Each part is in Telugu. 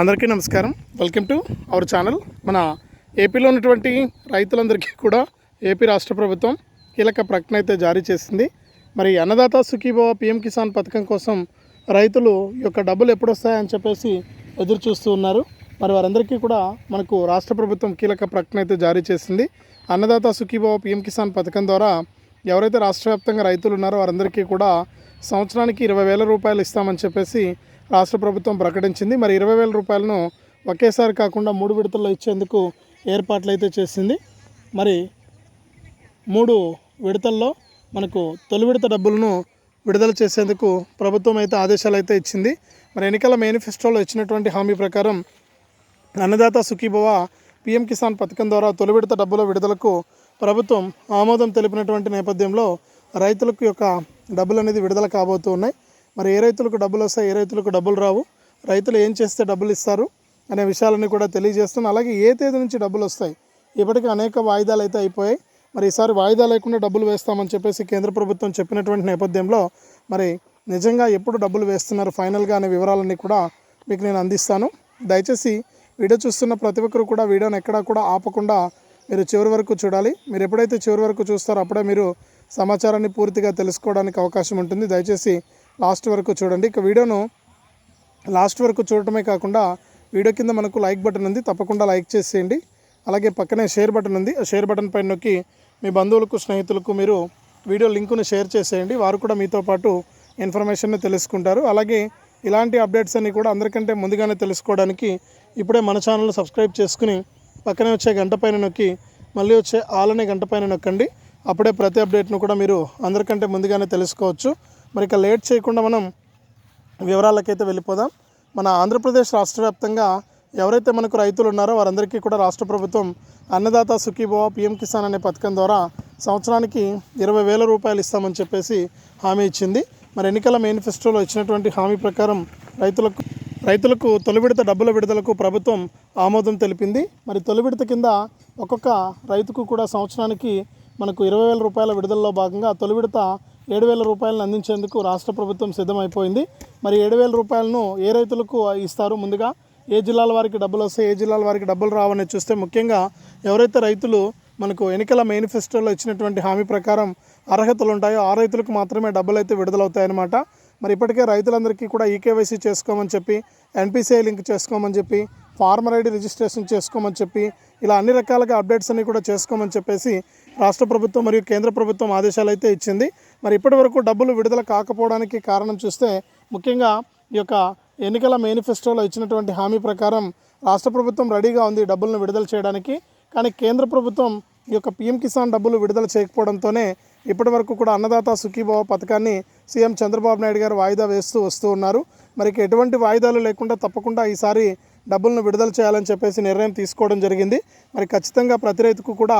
అందరికీ నమస్కారం. వెల్కమ్ టు అవర్ ఛానల్ మన ఏపీలో ఉన్నటువంటి రైతులందరికీ కూడా ఏపీ రాష్ట్ర ప్రభుత్వం కీలక ప్రకటన అయితే జారీ చేసింది. మరి అన్నదాత సుఖీభవ పిఎం కిసాన్ పథకం కోసం రైతులు ఈ యొక్క డబ్బులు ఎప్పుడు వస్తాయని చెప్పేసి ఎదురు చూస్తూ ఉన్నారు. మరి వారందరికీ కూడా మనకు రాష్ట్ర ప్రభుత్వం కీలక ప్రకటన అయితే జారీ చేసింది. అన్నదాత సుఖీభవ పిఎం కిసాన్ పథకం ద్వారా ఎవరైతే రాష్ట్ర వ్యాప్తంగా రైతులు ఉన్నారో వారందరికీ కూడా సంవత్సరానికి ఇరవై వేల రూపాయలు ఇస్తామని చెప్పేసి రాష్ట్ర ప్రభుత్వం ప్రకటించింది. మరి ఇరవై వేల రూపాయలను ఒకేసారి కాకుండా మూడు విడతల్లో ఇచ్చేందుకు ఏర్పాట్లు అయితే చేసింది. మరి మూడు విడతల్లో మనకు తొలి విడత డబ్బులను విడుదల చేసేందుకు ప్రభుత్వం అయితే ఆదేశాలు అయితే ఇచ్చింది. మరి ఎన్నికల మేనిఫెస్టోలో ఇచ్చినటువంటి హామీ ప్రకారం అన్నదాత సుఖీభవ పిఎం కిసాన్ పథకం ద్వారా తొలి విడత డబ్బుల విడుదలకు ప్రభుత్వం ఆమోదం తెలిపినటువంటి నేపథ్యంలో రైతులకు యొక్క డబ్బులు అనేది విడుదల కాబోతూ ఉన్నాయి. మరి ఏ రైతులకు డబ్బులు వస్తాయి ఏ రైతులకు డబ్బులు రావు రైతులు ఏం చేస్తే డబ్బులు ఇస్తారు అనే విషయాలన్నీ కూడా తెలియజేస్తున్నాను అలాగే ఏ తేదీ నుంచి డబ్బులు వస్తాయి ఇప్పటికీ అనేక వాయిదాలు అయితే అయిపోయాయి. మరి ఈసారి వాయిదా లేకుండా డబ్బులు వేస్తామని చెప్పేసి కేంద్ర ప్రభుత్వం చెప్పినటువంటి నేపథ్యంలో మరి నిజంగా ఎప్పుడు డబ్బులు వేస్తున్నారు ఫైనల్గా అనే వివరాలన్నీ కూడా మీకు నేను అందిస్తాను. దయచేసి వీడియో చూస్తున్న ప్రతి ఒక్కరు కూడా వీడియోని ఎక్కడా కూడా ఆపకుండా మీరు చివరి వరకు చూడాలి. మీరు ఎప్పుడైతే చివరి వరకు చూస్తారో అప్పుడే మీరు సమాచారాన్ని పూర్తిగా తెలుసుకోవడానికి అవకాశం ఉంటుంది. దయచేసి లాస్ట్ వరకు చూడండి. ఇక వీడియోను లాస్ట్ వరకు చూడటమే కాకుండా వీడియో కింద మనకు లైక్ బటన్ ఉంది. తప్పకుండా లైక్ చేసేయండి. అలాగే పక్కనే షేర్ బటన్ ఉంది. ఆ షేర్ బటన్ పైన నొక్కి మీ బంధువులకు స్నేహితులకు మీరు వీడియో లింకును షేర్ చేసేయండి. వారు కూడా మీతో పాటు ఇన్ఫర్మేషన్ని తెలుసుకుంటారు. అలాగే ఇలాంటి అప్డేట్స్ అన్నీ కూడా అందరికంటే ముందుగానే తెలుసుకోవడానికి ఇప్పుడే మన ఛానల్ సబ్స్క్రైబ్ చేసుకుని పక్కనే వచ్చే గంట పైన నొక్కి మళ్ళీ వచ్చే ఆలనే గంట పైన నొక్కండి. అప్పుడే ప్రతి అప్డేట్ను కూడా మీరు అందరికంటే ముందుగానే తెలుసుకోవచ్చు. మరి ఇక లేట్ చేయకుండా మనం వివరాలకైతే వెళ్ళిపోదాం. మన ఆంధ్రప్రదేశ్ రాష్ట్ర వ్యాప్తంగా ఎవరైతే మనకు రైతులు ఉన్నారో వారందరికీ కూడా రాష్ట్ర ప్రభుత్వం అన్నదాత సుఖీభవ పిఎం కిసాన్ అనే పథకం ద్వారా సంవత్సరానికి ఇరవై వేల రూపాయలు ఇస్తామని చెప్పేసి హామీ ఇచ్చింది. మరి ఎన్నికల మేనిఫెస్టోలో ఇచ్చినటువంటి హామీ ప్రకారం రైతులకు రైతులకు తొలి విడత డబ్బుల విడుదలకు ప్రభుత్వం ఆమోదం తెలిపింది. మరి తొలి విడత కింద ఒక్కొక్క రైతుకు కూడా సంవత్సరానికి మనకు ఇరవై వేల రూపాయల విడుదలలో భాగంగా తొలి విడత ఏడు వేల రూపాయలను అందించేందుకు రాష్ట్ర ప్రభుత్వం సిద్ధమైపోయింది. మరి ఏడు వేల రూపాయలను ఏ రైతులకు ఇస్తారు ముందుగా? ఏ జిల్లాల వారికి డబ్బులు వస్తాయి? ఏ జిల్లాల వారికి డబ్బులు రావని చూస్తే ముఖ్యంగా ఎవరైతే రైతులు మనకు ఎన్నికల మేనిఫెస్టోలో ఇచ్చినటువంటి హామీ ప్రకారం అర్హతలు ఉంటాయో ఆ రైతులకు మాత్రమే డబ్బులు అయితే విడుదలవుతాయన్నమాట. మరి ఇప్పటికే రైతులందరికీ కూడా ఈకేవైసీ చేసుకోమని చెప్పి ఎన్పిసిఐ లింక్ చేసుకోమని చెప్పి ఫార్మర్ ఐడి రిజిస్ట్రేషన్ చేసుకోమని చెప్పి ఇలా అన్ని రకాలుగా అప్డేట్స్ అన్ని కూడా చేసుకోమని చెప్పేసి రాష్ట్ర ప్రభుత్వం మరియు కేంద్ర ప్రభుత్వం ఆదేశాలు అయితే ఇచ్చింది. మరి ఇప్పటి వరకు డబ్బులు విడుదల కాకపోవడానికి కారణం చూస్తే ముఖ్యంగా ఈ యొక్క ఎన్నికల మేనిఫెస్టోలో ఇచ్చినటువంటి హామీ ప్రకారం రాష్ట్ర ప్రభుత్వం రెడీగా ఉంది డబ్బులను విడుదల చేయడానికి. కానీ కేంద్ర ప్రభుత్వం ఈ యొక్క పీఎం కిసాన్ డబ్బులు విడుదల చేయకపోవడంతోనే ఇప్పటి వరకు కూడా అన్నదాత సుఖీభావ పథకాన్ని సీఎం చంద్రబాబు నాయుడు గారు వాయిదా వేస్తూ వస్తూ ఉన్నారు. మరి ఎటువంటి వాయిదాలు లేకుండా తప్పకుండా ఈసారి డబ్బులను విడుదల చేయాలని చెప్పేసి నిర్ణయం తీసుకోవడం జరిగింది. మరి ఖచ్చితంగా ప్రతి రైతుకు కూడా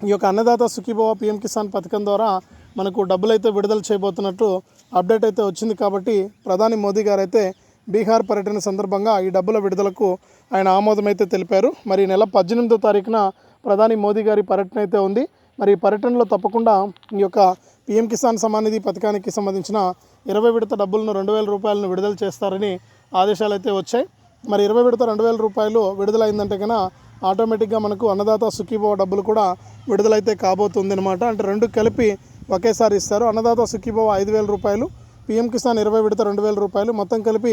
ఈ యొక్క అన్నదాత సుఖీభవ పిఎం కిసాన్ పథకం ద్వారా మనకు డబ్బులు అయితే విడుదల చేయబోతున్నట్టు అప్డేట్ అయితే వచ్చింది కాబట్టి ప్రధాని మోదీ గారు అయితే బీహార్ పర్యటన సందర్భంగా ఈ డబ్బుల విడుదలకు ఆయన ఆమోదం అయితే తెలిపారు. మరి నెల పద్దెనిమిదో తారీఖున ప్రధాని మోదీ గారి పర్యటన అయితే ఉంది. మరి పర్యటనలో తప్పకుండా ఈ యొక్క పిఎం కిసాన్ సమానిధి నిధి పథకానికి సంబంధించిన ఇరవై విడత డబ్బులను రెండు వేల రూపాయలను విడుదల చేస్తారని ఆదేశాలు అయితే వచ్చాయి. మరి ఇరవై విడత రెండు వేల రూపాయలు విడుదలైందంటే కన్నా ఆటోమేటిక్గా మనకు అన్నదాత సుఖీభవ డబ్బులు కూడా విడుదలైతే కాబోతుంది అనమాట అంటే రెండు కలిపి ఒకేసారి ఇస్తారు. అన్నదాత సుఖీభవ ఐదు వేల రూపాయలు పిఎం కిసాన్ ఇరవై విడత రెండు వేల రూపాయలు మొత్తం కలిపి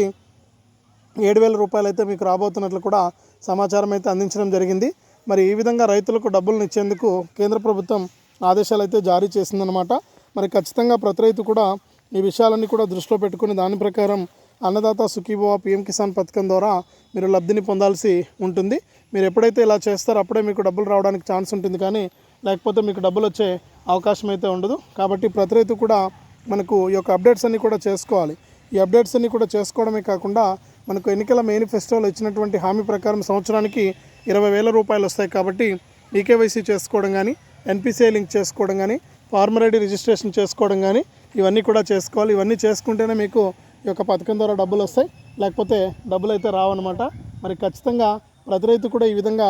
ఏడు వేల రూపాయలు అయితే మీకు రాబోతున్నట్లు కూడా సమాచారం అయితే అందించడం జరిగింది. మరి ఈ విధంగా రైతులకు డబ్బులను ఇచ్చేందుకు కేంద్ర ప్రభుత్వం ఆదేశాలు అయితే జారీ చేసిందనమాట మరి ఖచ్చితంగా ప్రతి రైతు కూడా ఈ విషయాలన్నీ కూడా దృష్టిలో పెట్టుకుని దాని ప్రకారం అన్నదాత సుఖీభవ పిఎం కిసాన్ పథకం ద్వారా మీరు లబ్ధిని పొందాల్సి ఉంటుంది. మీరు ఎప్పుడైతే ఇలా చేస్తారో అప్పుడే మీకు డబ్బులు రావడానికి ఛాన్స్ ఉంటుంది కానీ లేకపోతే మీకు డబ్బులు వచ్చే అవకాశం అయితే ఉండదు. కాబట్టి ప్రతి రైతు కూడా మనకు ఈ యొక్క అప్డేట్స్ అన్నీ కూడా చేసుకోవాలి. ఈ అప్డేట్స్ అన్నీ కూడా చేసుకోవడమే కాకుండా మనకు ఎన్నికల మేనిఫెస్టోలో ఇచ్చినటువంటి హామీ ప్రకారం సంవత్సరానికి ఇరవై వేల రూపాయలు వస్తాయి కాబట్టి ఈకేవైసీ చేసుకోవడం కానీ ఎన్పిసిఐ లింక్ చేసుకోవడం కానీ ఫార్మర్ ఐడి రిజిస్ట్రేషన్ చేసుకోవడం కానీ ఇవన్నీ కూడా చేసుకోవాలి. ఇవన్నీ చేసుకుంటేనే మీకు ఈ యొక్క పథకం ద్వారా డబ్బులు వస్తాయి. లేకపోతే డబ్బులు అయితే రావన్నమాట. మరి ఖచ్చితంగా ప్రతి రైతు కూడా ఈ విధంగా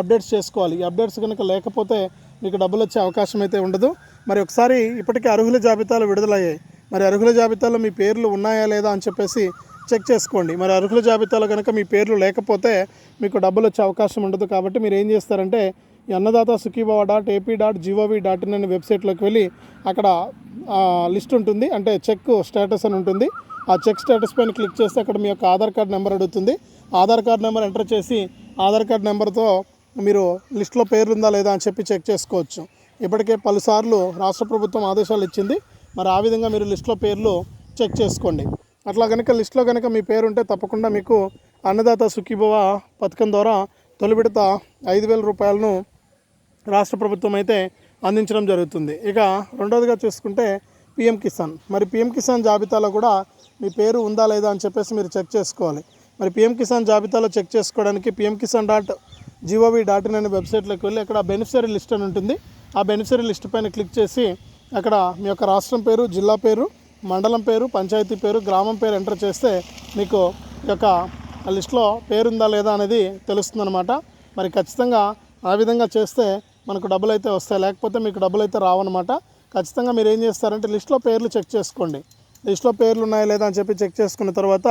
అప్డేట్స్ చేసుకోవాలి. ఈ అప్డేట్స్ కనుక లేకపోతే మీకు డబ్బులు వచ్చే అవకాశం అయితే ఉండదు. మరి ఒకసారి ఇప్పటికే అర్హుల జాబితాలు విడుదలయ్యాయి. మరి అర్హుల జాబితాలో మీ పేర్లు ఉన్నాయా లేదా అని చెప్పేసి చెక్ చేసుకోండి. మరి అర్హుల జాబితాలో కనుక మీ పేర్లు లేకపోతే మీకు డబ్బులు వచ్చే అవకాశం ఉండదు కాబట్టి మీరు ఏం చేస్తారంటే ఈ Annadata Sukhibhava dot AP dot gov dot in అనే వెబ్సైట్లోకి వెళ్ళి అక్కడ లిస్ట్ ఉంటుంది. అంటే చెక్ స్టేటస్ అని ఉంటుంది. ఆ చెక్ స్టేటస్ పైన క్లిక్ చేస్తే అక్కడ మీ యొక్క ఆధార్ కార్డ్ నెంబర్ అడుగుతుంది. ఆధార్ కార్డ్ నెంబర్ ఎంటర్ చేసి ఆధార్ కార్డ్ నెంబర్తో మీరు లిస్ట్లో పేరు ఉందా లేదా అని చెప్పి చెక్ చేసుకోవచ్చు. ఇప్పటికే పలుసార్లు రాష్ట్ర ప్రభుత్వం ఆదేశాలు ఇచ్చింది. మరి ఆ విధంగా మీరు లిస్ట్లో పేర్లు చెక్ చేసుకోండి. అట్లా కనుక లిస్ట్లో కనుక మీ పేరు ఉంటే తప్పకుండా మీకు అన్నదాత సుఖీభవ పథకం ద్వారా తొలి విడత ఐదు వేల రూపాయలను రాష్ట్ర ప్రభుత్వం అయితే అందించడం జరుగుతుంది. ఇక రెండవదిగా చూసుకుంటే పిఎం కిసాన్. మరి పిఎం కిసాన్ జాబితాలో కూడా మీ పేరు ఉందా లేదా అని చెప్పేసి మీరు చెక్ చేసుకోవాలి. మరి పిఎం కిసాన్ జాబితాలో చెక్ చేసుకోవడానికి PM Kisan dot gov dot in అనే వెబ్సైట్లోకి వెళ్ళి అక్కడ బెనిఫిషరీ లిస్ట్ అని ఉంటుంది. ఆ బెనిఫిషరీ లిస్ట్ పైన క్లిక్ చేసి అక్కడ మీ యొక్క రాష్ట్రం పేరు జిల్లా పేరు మండలం పేరు పంచాయతీ పేరు గ్రామం పేరు ఎంటర్ చేస్తే మీకు ఈ యొక్క లిస్ట్లో పేరుందా లేదా అనేది తెలుస్తుందన్నమాట. మరి ఖచ్చితంగా ఆ విధంగా చేస్తే మనకు డబ్బులు అయితే వస్తాయి. లేకపోతే మీకు డబ్బులు అయితే రావన్నమాట. ఖచ్చితంగా మీరు ఏం చేస్తారంటే లిస్ట్లో పేర్లు చెక్ చేసుకోండి. లిస్ట్లో పేర్లు ఉన్నాయా లేదా అని చెప్పి చెక్ చేసుకున్న తర్వాత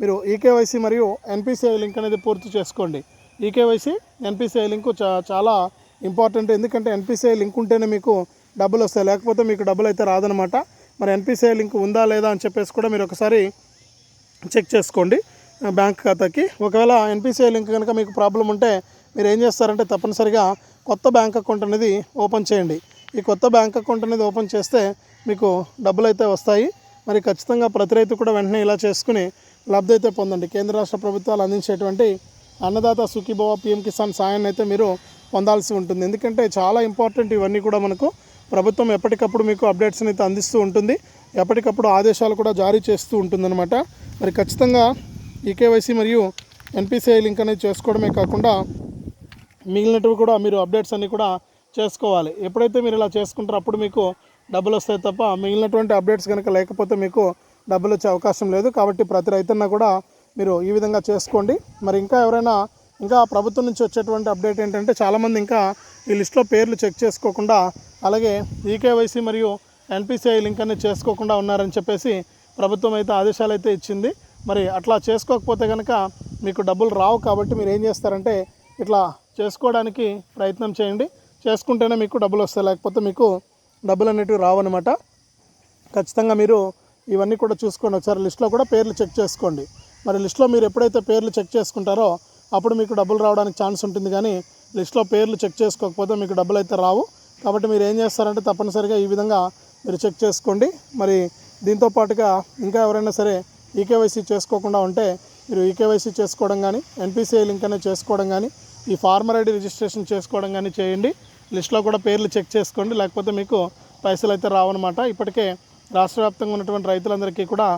మీరు ఈకేవైసీ మరియు ఎన్పిసిఐ లింక్ అనేది పూర్తి చేసుకోండి. ఈకేవైసీ ఎన్పిసిఐ లింక్ చా చాలా ఇంపార్టెంట్. ఎందుకంటే ఎన్పిసిఐ లింక్ ఉంటేనే మీకు డబ్బులు వస్తాయి. లేకపోతే మీకు డబ్బులు అయితే రాదనమాట మరి ఎన్పిసిఐ లింక్ ఉందా లేదా అని చెప్పేసి కూడా మీరు ఒకసారి చెక్ చేసుకోండి. బ్యాంక్ ఖాతాకి. ఒకవేళ ఎన్పిసిఐ లింక్ కనుక మీకు ప్రాబ్లం ఉంటే మీరు ఏం చేస్తారంటే తప్పనిసరిగా కొత్త బ్యాంక్ అకౌంట్ అనేది ఓపెన్ చేయండి. ఈ కొత్త బ్యాంక్ అకౌంట్ అనేది ఓపెన్ చేస్తే మీకు డబ్బులు అయితే వస్తాయి. మరి ఖచ్చితంగా ప్రతి రైతు కూడా వెంటనే ఇలా చేసుకుని లబ్ధి అయితే పొందండి. కేంద్ర రాష్ట్ర ప్రభుత్వాలు అందించేటువంటి అన్నదాత సుఖీభవ పిఎం కిసాన్ సాయాన్ని అయితే మీరు పొందాల్సి ఉంటుంది. ఎందుకంటే చాలా ఇంపార్టెంట్ ఇవన్నీ కూడా మనకు ప్రభుత్వం ఎప్పటికప్పుడు మీకు అప్డేట్స్ని అయితే అందిస్తూ ఉంటుంది. ఎప్పటికప్పుడు ఆదేశాలు కూడా జారీ చేస్తూ ఉంటుందన్నమాట. మరి ఖచ్చితంగా ఈకేవైసీ మరియు ఎన్పిసిఐ లింక్ అనేది చేసుకోవడమే కాకుండా మిగిలినవి కూడా మీరు అప్డేట్స్ అన్నీ కూడా చేసుకోవాలి. ఎప్పుడైతే మీరు ఇలా చేసుకుంటారో అప్పుడు మీకు డబ్బులు వస్తాయి తప్ప మిగిలినటువంటి అప్డేట్స్ కనుక లేకపోతే మీకు డబ్బులు వచ్చే అవకాశం లేదు. కాబట్టి ప్రతి రైతున్నా కూడా మీరు ఈ విధంగా చేసుకోండి. మరి ఇంకా ఎవరైనా ఇంకా ప్రభుత్వం నుంచి వచ్చేటువంటి అప్డేట్ ఏంటంటే చాలామంది ఇంకా ఈ లిస్ట్లో పేర్లు చెక్ చేసుకోకుండా అలాగే ఈకేవైసీ మరియు ఎన్పిసిఐ లింక్ అనేది చేసుకోకుండా ఉన్నారని చెప్పేసి ప్రభుత్వం అయితే ఆదేశాలు అయితే ఇచ్చింది. మరి అట్లా చేసుకోకపోతే కనుక మీకు డబ్బులు రావు కాబట్టి మీరు ఏం చేస్తారంటే ఇట్లా చేసుకోవడానికి ప్రయత్నం చేయండి. చేసుకుంటేనే మీకు డబ్బులు వస్తాయి. లేకపోతే మీకు డబ్బులు అనేటివి రావన్నమాట. ఖచ్చితంగా మీరు ఇవన్నీ కూడా చూసుకోండి. ఒకసారి లిస్ట్లో కూడా పేర్లు చెక్ చేసుకోండి. మరి లిస్ట్లో మీరు ఎప్పుడైతే పేర్లు చెక్ చేసుకుంటారో అప్పుడు మీకు డబ్బులు రావడానికి ఛాన్స్ ఉంటుంది. కానీ లిస్ట్లో పేర్లు చెక్ చేసుకోకపోతే మీకు డబ్బులు అయితే రావు. కాబట్టి మీరు ఏం చేస్తారంటే తప్పనిసరిగా ఈ విధంగా మీరు చెక్ చేసుకోండి. మరి దీంతో పాటుగా ఇంకా ఎవరైనా సరే ఈకేవైసీ చేసుకోకుండా ఉంటే మీరు ఈకేవైసీ చేసుకోవడం కానీ ఎన్పిసిఐ లింక్ అనేది చేసుకోవడం కానీ ఈ ఫార్మర్ ఐడి రిజిస్ట్రేషన్ చేసుకోవడం కానీ చేయండి. లిస్ట్లో కూడా పేర్లు చెక్ చేసుకోండి. లేకపోతే మీకు పైసలు అయితే రావన్నమాట. ఇప్పటికే రాష్ట్ర వ్యాప్తంగా ఉన్నటువంటి రైతులందరికీ కూడా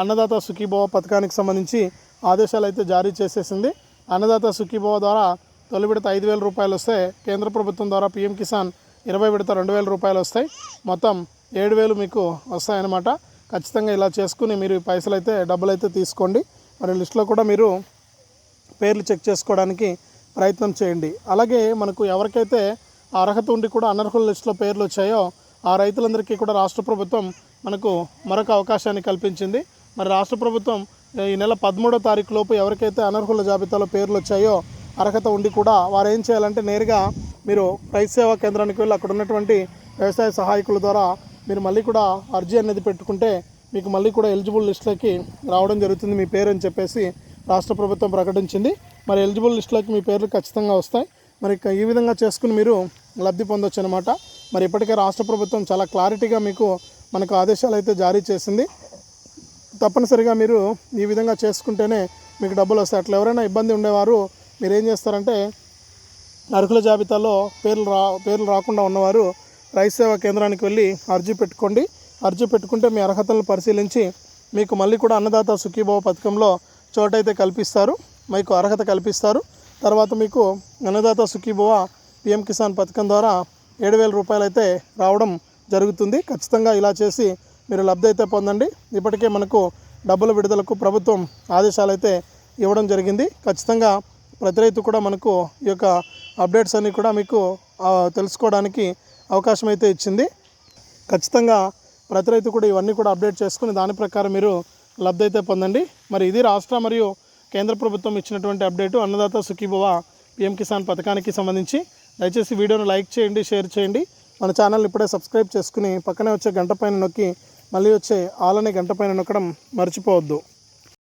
అన్నదాత సుఖీభవ పథకానికి సంబంధించి ఆదేశాలు అయితే జారీ చేసేసింది. అన్నదాత సుఖీభవ ద్వారా తొలి విడత ఐదు వేల రూపాయలు వస్తే కేంద్ర ప్రభుత్వం ద్వారా పీఎం కిసాన్ ఇరవై విడత రెండు వేల రూపాయలు వస్తాయి. మొత్తం ఏడు వేలు మీకు వస్తాయన్నమాట. ఖచ్చితంగా ఇలా చేసుకుని మీరు పైసలు అయితే డబ్బులు అయితే తీసుకోండి. మరి లిస్ట్లో కూడా మీరు పేర్లు చెక్ చేసుకోవడానికి ప్రయత్నం చేయండి. అలాగే మనకు ఎవరికైతే ఆ అర్హత ఉండి కూడా అనర్హుల లిస్టులో పేర్లు వచ్చాయో ఆ రైతులందరికీ కూడా రాష్ట్ర ప్రభుత్వం మనకు మరొక అవకాశాన్ని కల్పించింది. మరి రాష్ట్ర ప్రభుత్వం ఈ నెల పదమూడో తారీఖు లోపు ఎవరికైతే అనర్హుల జాబితాలో పేర్లు వచ్చాయో అర్హత ఉండి కూడా వారు ఏం చేయాలంటే నేరుగా మీరు రైతు సేవా కేంద్రానికి వెళ్ళి అక్కడ ఉన్నటువంటి వ్యవసాయ సహాయకుల ద్వారా మీరు మళ్ళీ కూడా అర్జీ అనేది పెట్టుకుంటే మీకు మళ్ళీ కూడా ఎలిజిబుల్ లిస్టులకి రావడం జరుగుతుంది. మీ పేరు అని చెప్పేసి రాష్ట్ర ప్రభుత్వం ప్రకటించింది. మరి ఎలిజిబుల్ లిస్టులకి మీ పేర్లు ఖచ్చితంగా వస్తాయి. మరి ఈ విధంగా చేసుకుని మీరు లబ్ధి పొందొచ్చు అనమాట మరి ఇప్పటికే రాష్ట్ర ప్రభుత్వం చాలా క్లారిటీగా మీకు మనకు ఆదేశాలు అయితే జారీ చేసింది. తప్పనిసరిగా మీరు ఈ విధంగా చేసుకుంటేనే మీకు డబ్బులు వస్తాయి. అట్లా ఎవరైనా ఇబ్బంది ఉండేవారు మీరు ఏం చేస్తారంటే అర్హుల జాబితాలో పేర్లు రా పేర్లు రాకుండా ఉన్నవారు రైతు సేవా కేంద్రానికి వెళ్ళి అర్జీ పెట్టుకోండి. అర్జీ పెట్టుకుంటే మీ అర్హతలను పరిశీలించి మీకు మళ్ళీ కూడా అన్నదాత సుఖీభావ పథకంలో చోటైతే కల్పిస్తారు. మీకు అర్హత కల్పిస్తారు. తర్వాత మీకు అన్నదాత సుఖీభవ పిఎం కిసాన్ పథకం ద్వారా ఏడు వేల రూపాయలు అయితే రావడం జరుగుతుంది. ఖచ్చితంగా ఇలా చేసి మీరు లబ్ధి అయితే పొందండి. ఇప్పటికే మనకు డబ్బుల విడుదలకు ప్రభుత్వం ఆదేశాలు అయితే ఇవ్వడం జరిగింది. ఖచ్చితంగా ప్రతి రైతు కూడా మనకు ఈ యొక్క అప్డేట్స్ అన్నీ కూడా మీకు తెలుసుకోవడానికి అవకాశం అయితే ఇచ్చింది. ఖచ్చితంగా ప్రతి రైతు కూడా ఇవన్నీ కూడా అప్డేట్ చేసుకుని దాని ప్రకారం మీరు లబ్ధి అయితే పొందండి. మరి ఇది రాష్ట్ర మరియు కేంద్ర ప్రభుత్వం ఇచ్చినటువంటి అప్డేటు. అన్నదాత సుఖీభవ పిఎం కిసాన్ పథకానికి సంబంధించి దయచేసి వీడియోను లైక్ చేయండి షేర్ చేయండి. మన ఛానల్ ఇప్పుడే సబ్స్క్రైబ్ చేసుకుని పక్కనే వచ్చే గంట పైన నొక్కి మళ్ళీ వచ్చే ఆలనే గంట పైన నొక్కడం మర్చిపోవద్దు.